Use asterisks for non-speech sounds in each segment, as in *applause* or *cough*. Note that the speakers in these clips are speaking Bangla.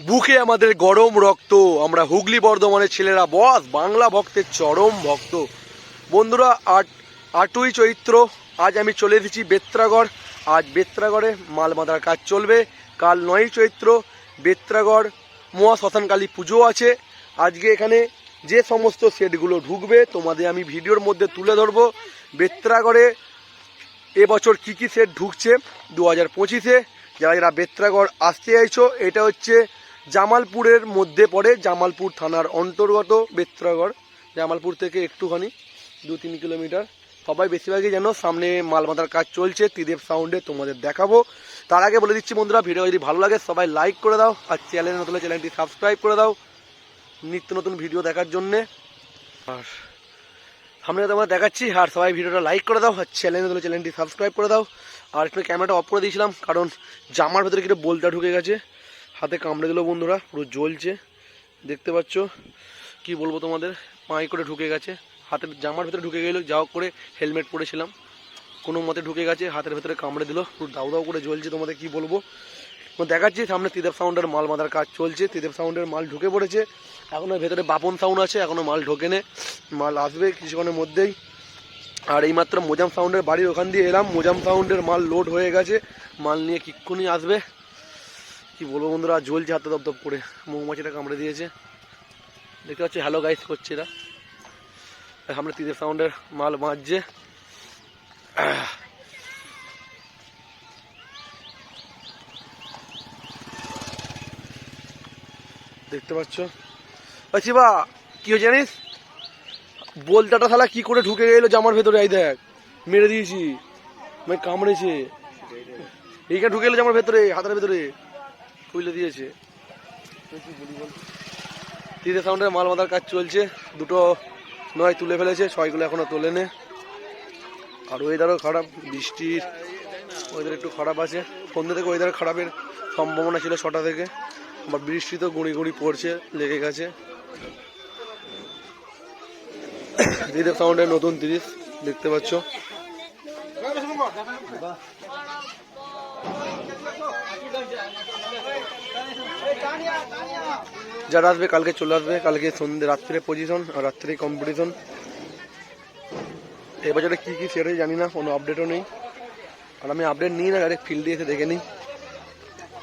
বুকে আমাদের গরম রক্ত। আমরা হুগলি বর্ধমানের ছেলেরা বস, বাংলা ভক্তের চরম ভক্ত। বন্ধুরা, আট আটই চৈত্র, আজ আমি চলে এসেছি বেত্রাগড়। আজ বেত্রাগড়ে মাল বাঁধার কাজ চলবে। কাল নয়ই চৈত্র, বেত্রাগড় মহা শ্মশানকালী পুজো আছে। আজকে এখানে যে সমস্ত সেটগুলো ঢুকবে, তোমাদের আমি ভিডিওর মধ্যে তুলে ধরবো। বেত্রাগড়ে এবছর কী কী সেট ঢুকছে? দু হাজার পঁচিশে, যারা যারা বেত্রাগড় আসতে চাইছো, এটা হচ্ছে জামালপুরের মধ্যে পড়ে জামালপুর থানার অন্তর্গত বেত্রাগড়। জামালপুর থেকে একটুখানি, দু তিন কিলোমিটার। সবাই বেশিরভাগই যেন সামনে মালমাতার কাজ চলছে, ত্রিদেব সাউন্ডে তোমাদের দেখাবো। তার আগে বলে দিচ্ছি বন্ধুরা, ভিডিও যদি ভালো লাগে সবাই লাইক করে দাও, আর চ্যানেল নতুন চ্যানেলটি সাবস্ক্রাইব করে দাও। নিত্য নতুন ভিডিও দেখার জন্যে। আর সামনে তোমরা দেখাচ্ছি, আর সবাই ভিডিওটা লাইক করে দাও, আর চ্যানেল নতুন চ্যানেলটি সাবস্ক্রাইব করে দাও। আর একটু ক্যামেরাটা অফ করে দিয়েছিলাম, কারণ জামার ভেতরে কিছু বলটা ঢুকে গেছে। হাতে কামড়ে দিল বন্ধুরা, পুরো জ্বলছে। দেখতে পাচ্ছ? কি বলব তোমাদের? পায়ে করে ঢুকে গেছে। হাতের জামার ভেতরে ঢুকে গেলো, যা করে হেলমেট পরেছিলাম। কোনো মতে ঢুকে গেছে, হাতের ভেতরে কামড়ে দিল, পুরো দাউ দাউ করে জ্বলছে তোমাদের কি বলব? দেখাচ্ছি, সামনে তিদেব সাউন্ডের মাল বাঁধার কাজ চলছে। তিদেব সাউন্ডের মাল ঢুকে পড়েছে। এখনও ভেতরে বাপন সাউন্ড আছে এখনও মাল ঢোকেনে মাল আসবে কিছুক্ষণের মধ্যেই। আর এইমাত্র মোজাম সাউন্ডের বাড়ির ওখান দিয়ে এলাম। মোজাম সাউন্ডের মাল লোড হয়ে গেছে। মাল নিয়ে কিক্ষুনি আসবে। কি বলব বন্ধুরা, জ্বলছে হাতে দপদপ করে। মৌমাছিটা কামড়ে দিয়েছে। দেখতে পাচ্ছি হ্যালো গাইস করছে এরা। সামনে ত্রিদেব সাউন্ডের মাল বাঁধছে। দেখতে পাচ্ছ? আচ্ছা বা কি হয়েছে জানিস? বলতাটা শালা কি করে ঢুকে গেলো জামার ভেতরে? এই দেখ, মেরে দিয়েছি। মানে কামড়েছে। এইখানে ঢুকে গেলো জামার ভেতরে, হাতের ভেতরে। খুলে দিয়েছে। তিতে সাউন্ডের মাল বাঁধার কাজ চলছে। দুটো নয় তুলে ফেলেছে, ছয়গুলো এখনও তোলেনে। আর ওয়েদারও খারাপ, বৃষ্টির ওয়েদার একটু খারাপ আছে। সন্ধ্যে থেকে ওয়েদার খারাপের সম্ভাবনা ছিল ছটা থেকে। আবার বৃষ্টি তো গুঁড়ি গুঁড়ি পড়ছে, লেগে গেছে। ত্রিদেব সাউন্ডের নতুন তিরিশ, দেখতে পাচ্ছ। যারা আসবে, কালকে চলে আসবে, কালকে সন্ধ্যে, রাত্রে পজিশন আর রাত্রে কম্পিটিশন এবছরে কী কী সেরে জানি না, কোনো আপডেটও নেই। আর আমি আপডেট নিই না ডাইরেক্ট ফিল্ডে এসে দেখে নিই।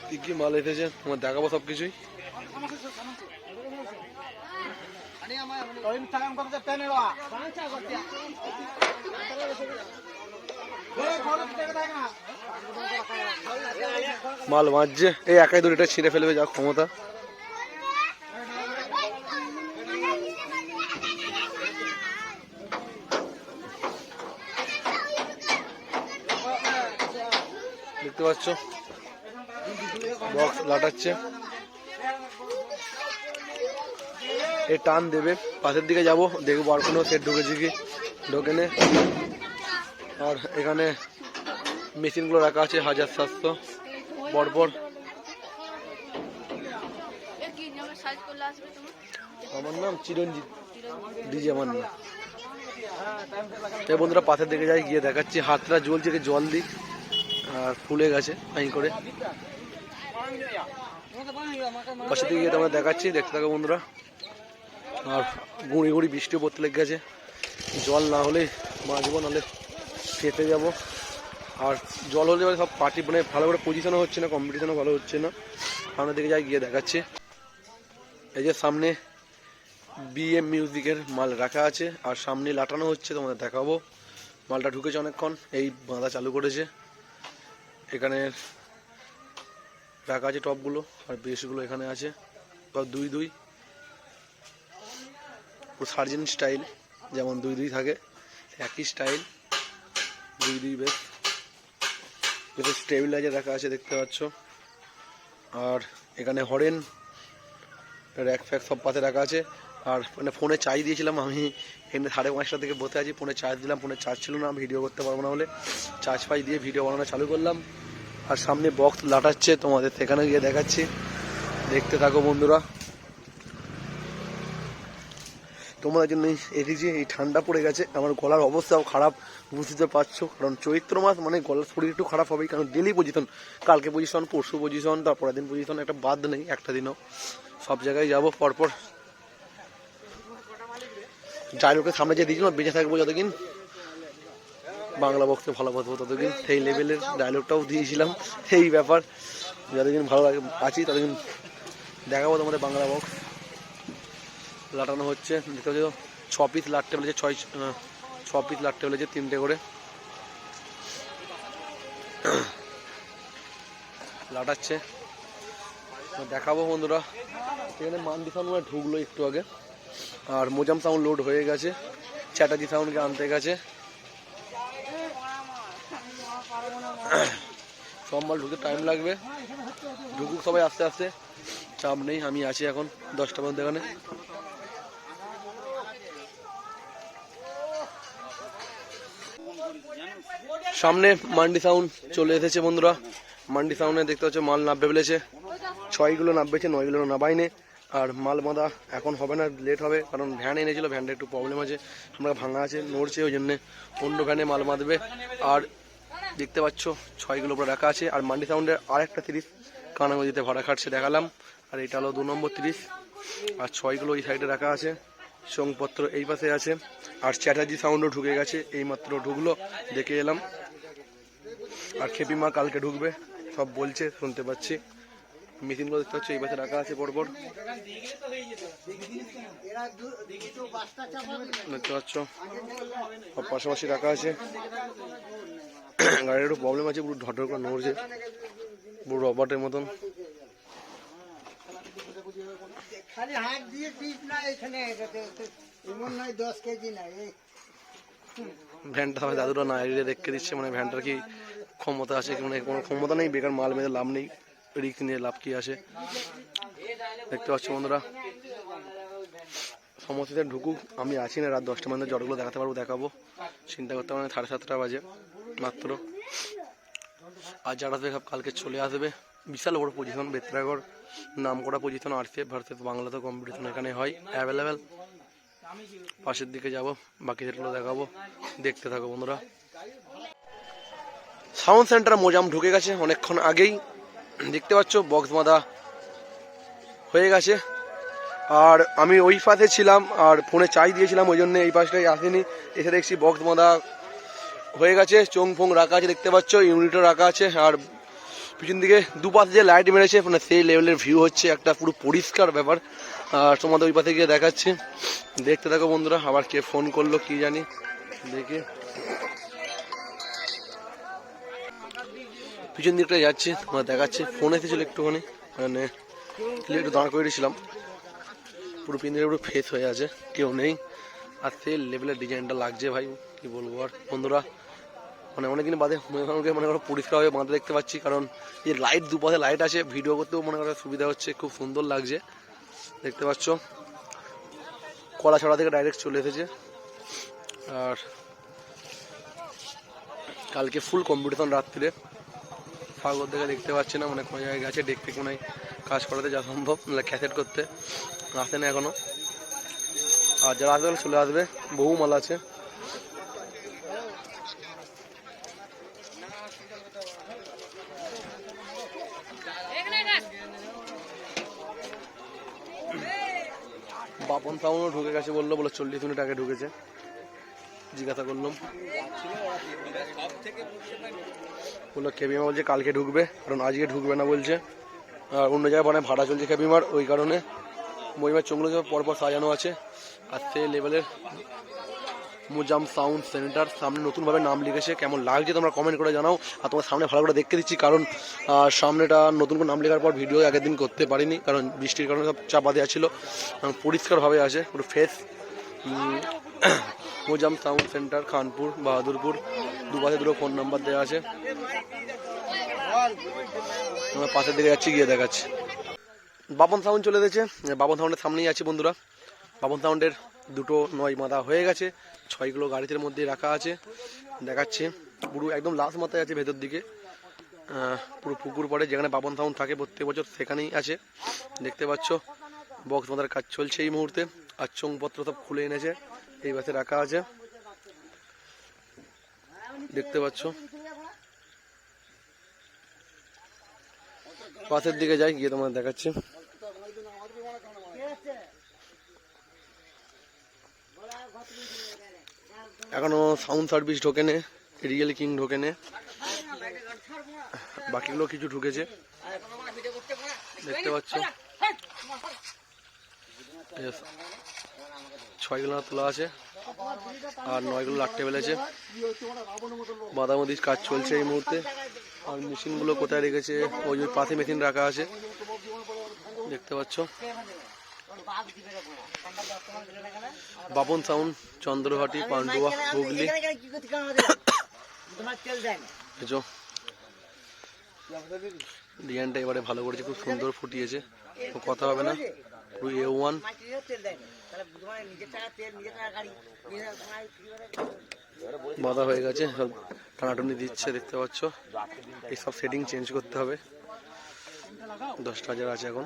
কী কী মাল এসেছে তোমার দেখাবো সব কিছুই মাল বাঁচছে এই একাই দড়িটা ছিঁড়ে ফেলবে, যা ক্ষমতা। দেখতে পাচ্ছ? বক্স লাটাচ্ছে। এ টান দেবে। পাশের দিকে যাব, দেখব আর কোনো সেট ঢুকেছে কি, ঢোকেনে। আর এখানে মেশিনগুলো রাখা আছে, হাজার সাতশো তোমার আমার নাম চিরঞ্জিত, ডিজে আমার নাম। এই বন্ধুরা পাশের দিকে যাই, গিয়ে দেখাচ্ছি। হাতটা জ্বলছে জল দিই। আর ফুলে গেছে আই করে। পাশে দিকে গিয়ে তোমরা দেখাচ্ছি, দেখতে থাকো বন্ধুরা। আর গুঁড়ি গুঁড়ি বৃষ্টিও পড়তে লেগে গেছে। জল না হলে বাঁচবো নাহলে খেতে যাব। আর জল হলে সব পার্টি মানে ভালো করে পজিশনও হচ্ছে না কম্পিটিশনও ভালো হচ্ছে না। সামনের দিকে যাই, গিয়ে দেখাচ্ছি। এই যে সামনে বিএম মিউজিকের মাল রাখা আছে, আর সামনে লাটানো হচ্ছে, তোমাদের দেখাবো। মালটা ঢুকেছে অনেকক্ষণ, এই বাঁধা চালু করেছে। এখানে রাখা আছে টপগুলো, আর বেশগুলো এখানে আছে। সব দুই দুই। সার্জেন স্টাইল, যেমন দুই দুই থাকে, একই স্টাইল। স্টেবিলাইজার রাখা আছে, দেখতে পাচ্ছ। আর এখানে হরেন র্যাক ফ্যাক সব পাতে রাখা আছে। আর মানে ফোনে চার্জ দিয়েছিলাম আমি, এখানে সাড়ে পাঁচটা থেকে বসে আছি, ফোনে চার্জ দিলাম, ফোনে চার্জ ছিল না ভিডিও করতে পারব না বলে। চার্জ ফাইজ দিয়ে ভিডিও বানানো চালু করলাম। আর সামনে বক্স লাটাচ্ছে তোমাদের, সেখানে গিয়ে দেখাচ্ছি। দেখতে থাকো বন্ধুরা। তোমাদের জন্য এটি যে এই ঠান্ডা পড়ে গেছে, আমার গলার অবস্থাও খারাপ, বুঝতে পারছ? কারণ চৈত্র মাস মানে গলার শরীর একটু খারাপ হবেই, কারণ ডেলি পজিশন কালকে পজিশন পরশু পজিশন তারপরের দিন পজিশন একটা বাদ নেই, একটা দিনও। সব জায়গায় যাব, পরপর। ডায়লগের সামনে যে দিয়েছিল বেঁচে থাকব যতদিন। বাংলা বক্সে ভালো বাঁধবো ততদিন। সেই লেভেলের ডায়লগটাও দিয়েছিলাম, সেই ব্যাপার। যতদিন ভালো আছি, ততদিন দেখাবো তোমাদের বাংলা বক্স লাটানো হচ্ছে। দেখতে পাচ্ছ, ছ পিস লাটতে বলেছে ছয় ছ পিস লাটতে বলেছে তিনটে করে। লাটাচ্ছে। দেখাবো বন্ধুরা। এখানে মান্ডি সাউন্ড মনে ঢুকলো একটু আগে। আর মোজাম সাউন্ড লোড হয়ে গেছে। চ্যাটার্জি সাউন্ডকে আনতে গেছে। সব মাল ঢুকতে টাইম লাগবে। ঢুকুক সবাই আস্তে আস্তে। চাপ নেই, আমি আছি এখন দশটা পর্যন্ত এখানে। সামনে মান্ডি সাউন্ড চলে এসেছে বন্ধুরা। মান্ডি সাউন্ডে দেখতে পাচ্ছ, মাল নাববে ফেলেছে নাববেছে, নয়গুলো নাবাইনে আর মাল বাঁধা এখন হবে না লেট হবে। কারণ ভ্যান এনেছিল ভ্যানটা একটু প্রবলেম আছে। আমরা ভাঙা আছে, নড়ছে ওই জন্যে। অন্য ভ্যানে মাল বাঁধবে। আর দেখতে পাচ্ছ, ছয়গুলো উপরে রাখা আছে। আর মান্ডি সাউন্ডের আর একটা তিরিশ কানাগঞ্জিতে ভাড়া খাটছে, দেখালাম। আর এটা হলো দু নম্বর তিরিশ। আর ছয়গুলো ওই সাইডে রাখা আছে। সংপত্র এই পাশে আছে। আর চ্যাটার্জি সাউন্ডও ঢুকে গেছে। এইমাত্র ঢুকলো, দেখে এলাম। আর খেপিমা কালকে ঢুকবে সব বলছে শুনতে পাচ্ছি। মেশিনগুলো দেখতে পাচ্ছি এই পাশে রাখা আছে বড় পরপর দেখতে পাচ্ছ সব পাশাপাশি রাখা আছে। গাড়ির একটু প্রবলেম আছে পুরো ঢটর করে নড়ছে পুরো রবার্টের মতন। খালি হাত দিয়ে পিস না এখানে এমন নয় দশ কেজি না এই। ভ্যানটা দাদুরা না এরিয়ে দেখে দিচ্ছে মানে ভ্যানটার কি ক্ষমতা আছে মানে কোনো ক্ষমতা নেই, বেকার মাল মেরে লাভ নেই রিক্স নিয়ে লাভ কী আছে দেখতে পাচ্ছ বন্ধুরা, সমস্যাতে ঢুকুক, আমি আছি না, রাত দশটা মধ্যে জটগুলো দেখাতে পারব, দেখাবো। চিন্তা করতে পারে সাড়ে সাতটা বাজে, মাত্র। আর যারা সব কালকে চলে আসবে। বিশাল বড় পজিশন বেত্রাগড় নাম করা পজিশন আরসিএফ ভার্সেস বাংলাতে কম্পিটিশন এখানে হয় অ্যাভেলেবেল পাশের দিকে যাব, বাকি সেগুলো দেখাবো, দেখতে থাকো বন্ধুরা। সাউন্ড সেন্টার মোজাম ঢুকে গেছে অনেকক্ষণ আগেই। দেখতে পাচ্ছ, বক্স বাঁধা হয়ে গেছে। আর আমি ওই পাশে ছিলাম, আর ফোনে চাই দিয়েছিলাম, ওই জন্য এই পাশটাই আসেনি। এসে দেখছি বক্স বাঁধা হয়ে গেছে, চোং ফোং রাখা আছে, দেখতে পাচ্ছ ইউনিটও রাখা আছে। আর পিছন দিকে দুপাশে যে লাইট মেরেছে মানে সেই লেভেলের ভিউ হচ্ছে, একটা পুরো পরিষ্কার ব্যাপার। আর তোমাদের ওই পাশে গিয়ে দেখাচ্ছি। দেখতে থাকো বন্ধুরা, আবার কে ফোন করল, কি জানি, দেখি। পিছন দিকটা যাচ্ছি, তোমার দেখাচ্ছি। ফোন এসেছিল একটুখানি মানে একটু দাঁড় করে দিয়েছিলাম পুরো পিন্দিরে পুরো ফেস হয়ে আছে, কেউ নেই। আর সেই লেভেলের ডিজাইনটা লাগছে ভাই, কি বলব আর। বন্ধুরা মানে অনেকদিন বাদে মনে করো মনে করো পরিষ্কারভাবে বাঁধা দেখতে পাচ্ছি, কারণ এই লাইট দুপাশে লাইট আছে ভিডিও করতেও মনে করো সুবিধা হচ্ছে, খুব সুন্দর লাগছে। দেখতে পাচ্ছ? কলা ছড়া থেকে ডাইরেক্ট চলে এসেছে। আর কালকে ফুল কম্পিটিশন রাত্রিরে। সাগর দেখে দেখতে পাচ্ছি না মানে কোনো জায়গায় গেছে দেখতে কোনো কাজ করাতে যা সম্ভব মানে ক্যাসেট করতে। আসে না এখনও। আর যারা আসবে চলে আসবে। বহু মাল আছে। বাপন সাউন্ডও ঢুকে গেছে বলল, বলে চল্লিশ মিনিট আগে ঢুকেছে। জিজ্ঞাসা করলাম। বলল কেবিমা বলছে কালকে ঢুকবে কারণ আজকে ঢুকবে না বলছে। আর অন্য জায়গায় মানে ভাড়া চলছে কেবিমার ওই কারণে। মহিমার চোখগুলো পরপর সাজানো আছে। আর সে লেভেলের মুজাম সাউন্ড সেন্টার সামনে নতুনভাবে নাম লিখেছে কেমন লাগছে তোমরা কমেন্ট করে জানাও। আর তোমার সামনে ভালো করে দেখতে দিচ্ছি কারণ সামনেটা নতুন করে নাম লেখার পর ভিডিও আগের দিন করতে পারিনি কারণ বৃষ্টির কারণে সব চাপা দেওয়া ছিল পরিষ্কারভাবে আছে পুরো ফেস মোজাম সাউন্ড সেন্টার খানপুর বাহাদুরপুর দুপাশে দুটো ফোন নাম্বার দেওয়া আছে আমরা পাশের দিকে যাচ্ছি গিয়ে দেখাচ্ছি বাপন সাউন্ড চলে এসেছে বাপন সাউন্ডের সামনেই আছে বন্ধুরা বাপন সাউন্ডের দুটো নয় মাথা হয়ে গেছে ছয়গুলো গাড়িতে মধ্যে রাখা আছে দেখাচ্ছে পুরো একদম লাস্ট মাথায় আছে ভেতর দিকে পুরো পুকুর পড়ে যেখানে বাপন সাউন্ড থাকে প্রত্যেক বছর সেখানেই আছে দেখতে পাচ্ছ বক্স মাথার কাজ চলছে এই মুহূর্তে আর চোংপত্র সব খুলে এনেছে এই বাসে রাখা আছে। দেখতে পাচ্ছ। পাশের দিকে যাই, গিয়ে তোমার দেখাচ্ছি। এখনও সাউন্ড সার্ভিস ঢোকেনে রিয়েল কিং ঢোকেনে। বাকিগুলো কিছু ঢুকেছে। দেখতে পাচ্ছ. ছয়গুলো তোলা আছে, আর নয় নয়গুলো লাটতে ফেলেছে। বাদামদির কাজ চলছে এই মুহূর্তে। আর মেশিনগুলো কোথায় রেখেছে, ওই যে পাশে মেশিন রাখা আছে। দেখতে পাচ্ছ। বাপন সাউন্ড চন্দ্রহাটি পান্ডুয়া, হুগলি। ডিজাইনটা এবারে ভালো করেছে, খুব সুন্দর ফুটিয়েছে। কথা হবে না। এ ওয়ান বাঁধা হয়ে গেছে, সব টানাটুনি দিচ্ছে, দেখতে পাচ্ছ। এই সব সেটিং চেঞ্জ করতে হবে। দশটা হাজার আছে এখন।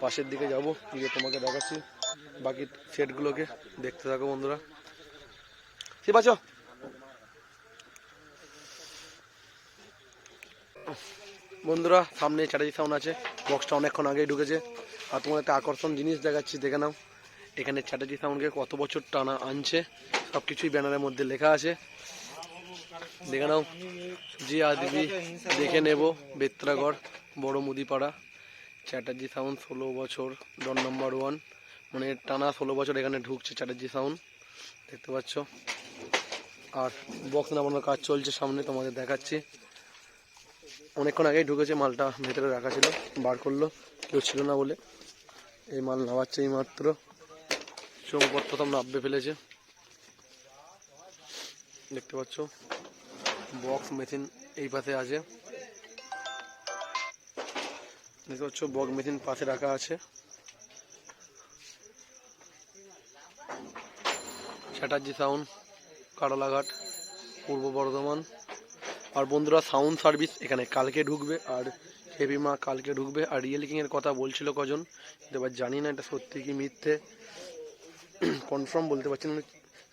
পাশের দিকে যাব, গিয়ে তোমাকে দেখাচ্ছি। বাকি সেটগুলোকে দেখতে থাকো বন্ধুরা। ঠিক আছে? বন্ধুরা, সামনে চ্যাটার্জি সাউন্ড আছে। বক্সটা অনেকক্ষণ আগেই ঢুকেছে। আর তোমার একটা আকর্ষণ জিনিস দেখাচ্ছি, দেখে নাও। এখানে চ্যাটার্জি সাউন্ডকে কত বছর টানা আনছে সব কিছুই ব্যানারের মধ্যে লেখা আছে। দেখে নাও। জি আসবি দেখে নেব, বেত্রাগড়, বড় মুদিপাড়া। চ্যাটার্জি সাউন্ড ষোলো বছর ডন নাম্বার ওয়ান মানে টানা ষোলো বছর এখানে ঢুকছে চ্যাটার্জি সাউন্ড দেখতে পাচ্ছ? আর বক্স নামানোর কাজ চলছে সামনে, তোমাদের দেখাচ্ছি। অনেকক্ষণ আগেই ঢুকেছে, মালটা ভেতরে রাখা ছিল, বার করল, কেউ ছিল না বলে। এই মাল নামাচ্ছে এই মাত্র। চৌপত্র প্রথম নাববে ফেলেছে। দেখতে পাচ্ছ, বক্স মেশিন এই পাশে আছে। দেখতে পাচ্ছ, বক্স মেশিন পাশে রাখা আছে। চ্যাটার্জি সাউন্ড, কারলাঘাট, পূর্ব বর্ধমান। আর বন্ধুরা সাউন্ড সার্ভিস এখানে কালকে ঢুকবে, আর হেভি মা কালকে ঢুকবে, আর রিয়েল কিংয়ের কথা বলছিল কজন এবার জানি না এটা সত্যি কি মিথ্যে। *clears throat* কনফার্ম বলতে পারছি না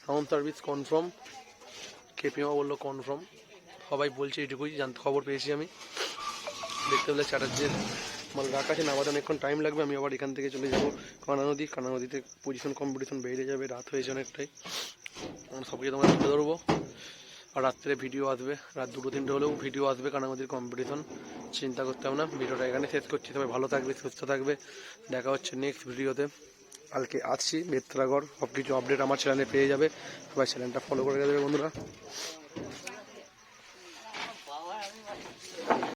সাউন্ড সার্ভিস কনফার্ম কেপিমা বলল কনফার্ম সবাই বলছে এটুকুই জানতে খবর পেয়েছি আমি। দেখতে পেলে চ্যাটার্জির মাল রাখা আছে নামাতে অনেকক্ষণ টাইম লাগবে, আমি আবার এখান থেকে চলে যাব কানা নদী। কানা নদীতে পজিশন কম্পিটিশন বেড়ে যাবে, রাত হয়েছে অনেকটাই। সবকে তোমরা তুলে ধরবো। রাত্রে ভিডিও আসবে, রাত দুটো তিনটে হলেও ভিডিও আসবে কারণ আমাদের কম্পিটিশন চিন্তা করতে হবে না ভিডিওটা এখানে শেষ করছি সবাই ভালো থাকবে, সুস্থ থাকবে। দেখা হচ্ছে নেক্সট ভিডিওতে কালকে আসছি বেত্রাগড় সব কিছু আপডেট আমার চ্যানেলে পেয়ে যাবে। সবাই চ্যানেলটা ফলো করে দেবে বন্ধুরা।